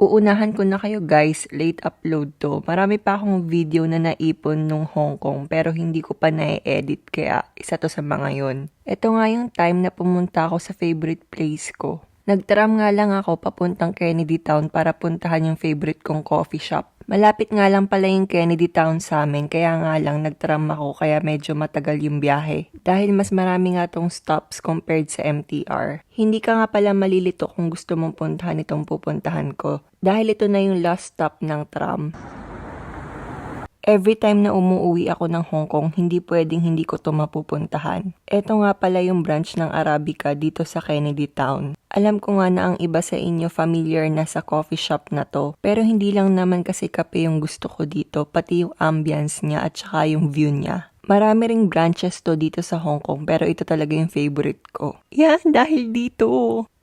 Uunahan ko na kayo guys, late upload to. Marami pa akong video na naipon nung Hong Kong pero hindi ko pa na-edit kaya isa to sa mga yon. Ito nga yung time na pumunta ako sa favorite place ko. Nagtram nga lang ako papuntang Kennedy Town para puntahan yung favorite kong coffee shop. Malapit nga lang pala yung Kennedy Town sa amin, kaya nga lang nagtram ako kaya medyo matagal yung biyahe. Dahil mas marami nga tong stops compared sa MTR. Hindi ka nga pala malilito kung gusto mong puntahan itong pupuntahan ko. Dahil ito na yung last stop ng tram. Every time na umuwi ako ng Hong Kong, hindi pwedeng hindi ko to mapupuntahan. Ito nga pala yung branch ng Arabica dito sa Kennedy Town. Alam ko nga na ang iba sa inyo familiar na sa coffee shop na to, pero hindi lang naman kasi kape yung gusto ko dito, pati yung ambience niya at saka yung view niya. Marami ring branches to dito sa Hong Kong, pero ito talaga yung favorite ko. Yan, dahil dito.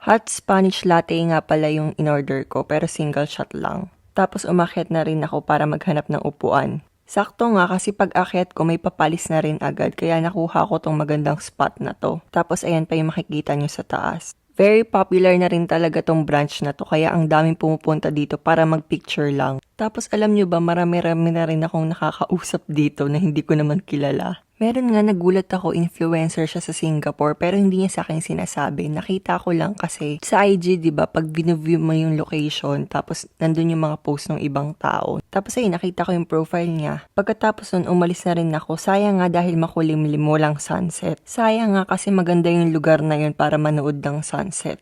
Hot Spanish latte nga pala yung in-order ko, pero single shot lang. Tapos umakyat na rin ako para maghanap ng upuan. Sakto nga kasi pag akyat ko may papalis na rin agad kaya nakuha ko tong magandang spot na to. Tapos ayan pa yung makikita nyo sa taas. Very popular na rin talaga tong branch na to kaya ang daming pumupunta dito para magpicture lang. Tapos alam nyo ba marami-rami na rin akong nakakausap dito na hindi ko naman kilala. Meron nga nagulat ako influencer siya sa Singapore pero hindi niya sa akin sinasabi. Nakita ko lang kasi sa IG 'di ba pag bineview mo yung location tapos nandun yung mga post ng ibang tao. Tapos ay nakita ko yung profile niya. Pagkatapos nun umalis na rin ako. Sayang nga dahil makulimlim mo lang sunset. Sayang nga kasi maganda yung lugar na yun para manood ng sunset.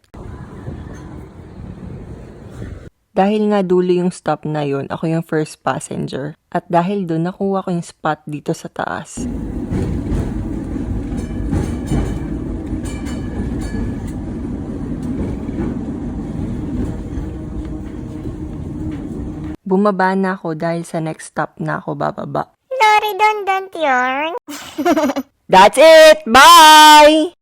Dahil nga dulo yung stop na yun, ako yung first passenger. At dahil doon, nakuha ko yung spot dito sa taas. Bumaba na ako dahil sa next stop na ako bababa. No redundant yarn. That's it! Bye!